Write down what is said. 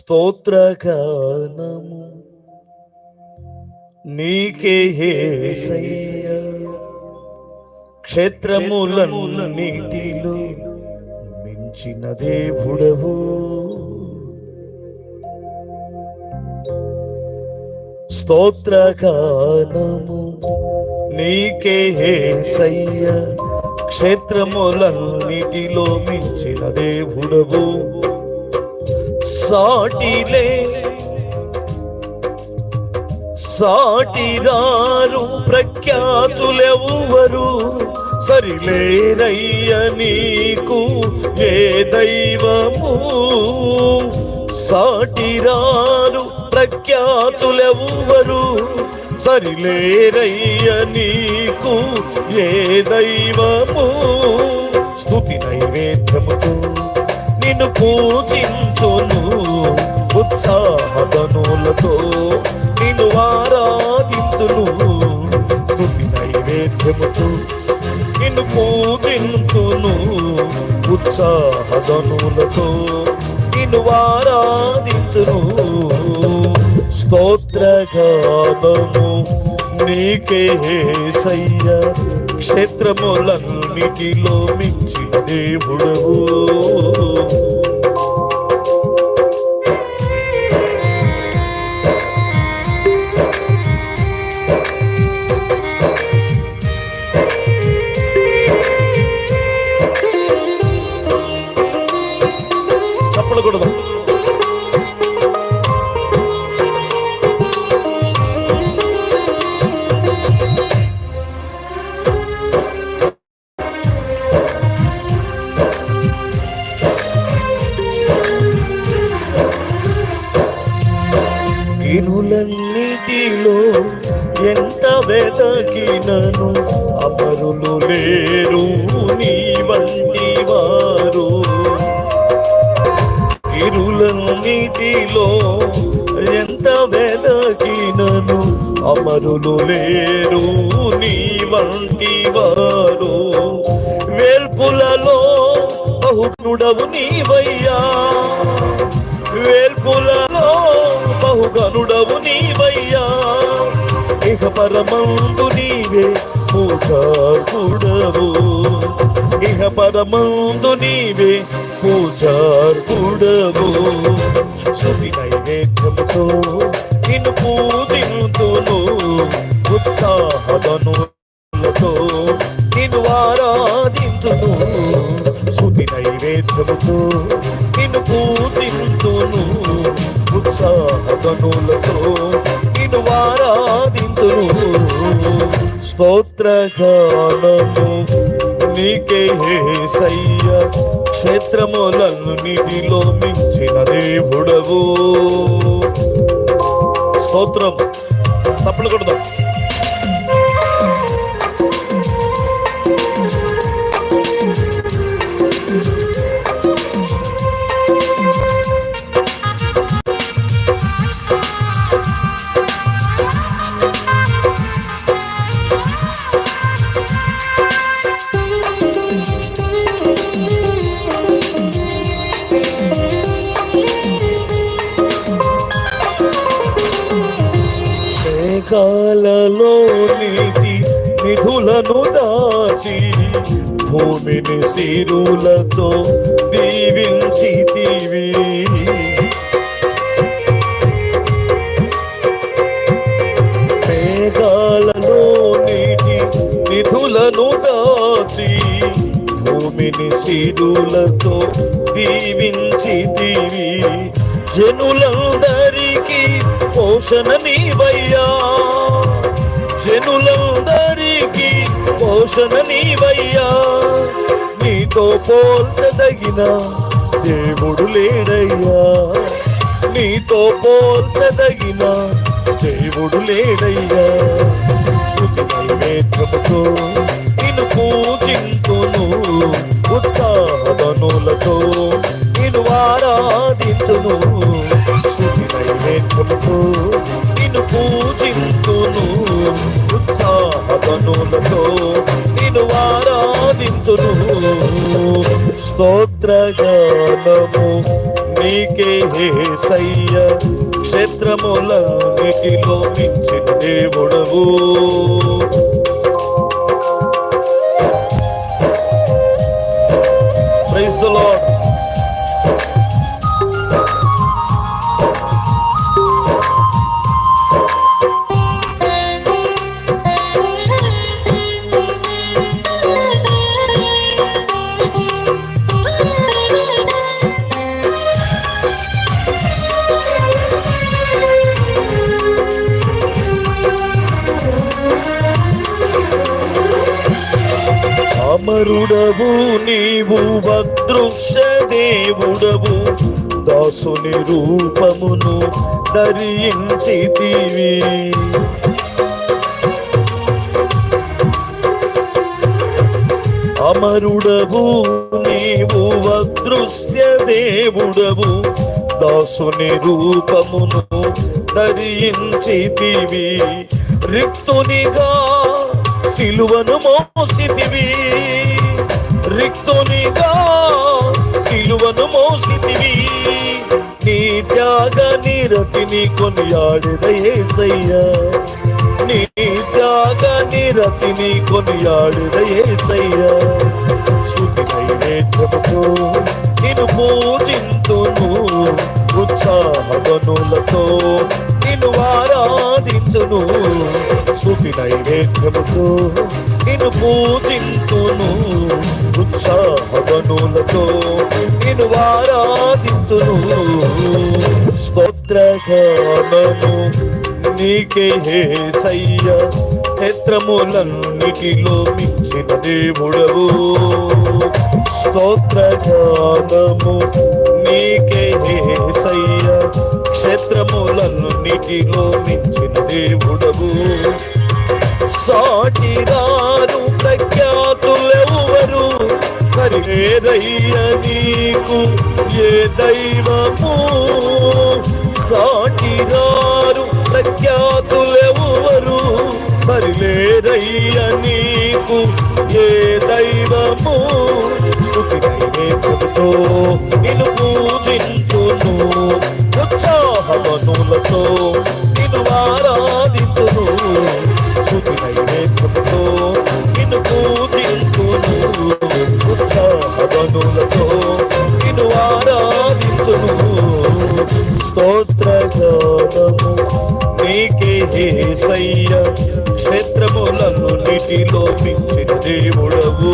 స్తోత్రగానము. నీకే యేసయ్య క్షేత్రములన్నిటిలో మించిన దేవుడవు. స్తోత్రగానము. నీకే యేసయ్య క్షేత్రములన్నిటిలో మించిన దేవుడవు. సాటిలే. సాటిరారు ప్రఖ్యాతులెవ్వరు. సరిలేరయ్య నీకు ఏ దైవము? సాటిరారు ప్రఖ్యాతులెవ్వరు. సరిలేరయ్య నీకు ఏ దైవము? స్థుతి నైవేద్యముతో నిన్ను పూజించును. ఉత్సాహగనులతో నిన్ను ఆరాధింతును. స్తుతి నైవేద్యముతో నిన్ను పూజించును ఉత్సాహగనులతో నిన్ను ఆరాధించును స్తోత్రగానము నీకే సయ్య క్షేత్రములన్నిటిలో మించిన దేవుడవు. నీలో ఎంత వెతకినను అమరులు లేరు నీ వంటి వారు. ఇరులన్నిటిలో ఎంత వెదకినను అమరులు లేరు నీ వంటి వారు. వేల్పులలో బహునుడవు నీవయ్యా. ఇక పరమందు నీవే పూజార్పుడవు ఇహ పరమందు నీవే పూజార్పుడవు శుభి నైవేద్యముతో నిన్ను పూజింతును ఉత్సాహమనులతో నిన్ను ఆరాధించును. శుభి నైవేద్యముతో నిన్ను పూజింతును ఉత్సాహమనులతో నిన్ను ఆరాధింతును స్తోత్రగానము నీకే సయ్య క్షేత్రములను నీటిలో మించిన దేవుడవు. స్తోత్రం తప్పులు కొడదాం. కాలలో నీటి నిధులను దాచి భూమిని సిరులతో దీవించితివి మేఘాలలో నీటి నిధులను దాచి భూమిని సిరులతో దీవించితివి జనులందరికీ పోషణ నీవయ్యా. జనులందరికీ పోషణ నీవయ్యా. నీతో పోల్చదగిన దేవుడు లేడయ్యా. నీతో పోల్చదగిన దేవుడు లేడయ్యా. స్తుతి నైవేద్యముతో నిన్ను పూజింతును ఉత్సాహమనులతో నిన్ను ఆరాధించును. స్తోత్రగానము నీకే సయ్య క్షేత్రములన్నిటిలో మించిన దేవుడవు. అమరుడవు నీవు అదృశ్య దేవుడవు దాసుని రూపమును ధరించితివి. అమరుడవు నీవు అదృశ్య దేవుడవు దాసుని రూపమును ధరించితివి. రిక్తునిగా సిలువను మోసితివి. రిక్తునిగా సిలువను మోసితివి. నీ త్యాగ నిరతిని కొనియాడిదయేసయ్యా నీ త్యాగ నిరతిని కొనియాడిదయేసయ్యా శృతి నైవేద్యముతో నిన్ను పూజింతును ఉత్సాహగనులతో నిన్ను ఆరాధించును. శృతి నైవేద్యముతో నిన్ను పూజించును. ఉత్సాహగనులతో నిన్ను ఆరాధించును. స్తోత్రగానము నీకే సయ్య. క్షేత్రములన్నిటిలో మించిన దేవుడవు. స్తోత్రగానము నీకే అన్నిటిలో మించిన దేవుడవు. సాటిరారు ప్రఖ్యాతులెవరు సరిలేరయ్య నీకు ఏ దైవము? సాటిరారు ప్రఖ్యాతులెవరు సరిలేరయ్య నీకు ఏ దైవము? స్థుతి నైవేద్యముతో నిన్ను పూజించును స్తోత్రగానము నీకే సయ్య క్షేత్రములను నీటిలో మించిన దేవుడవు.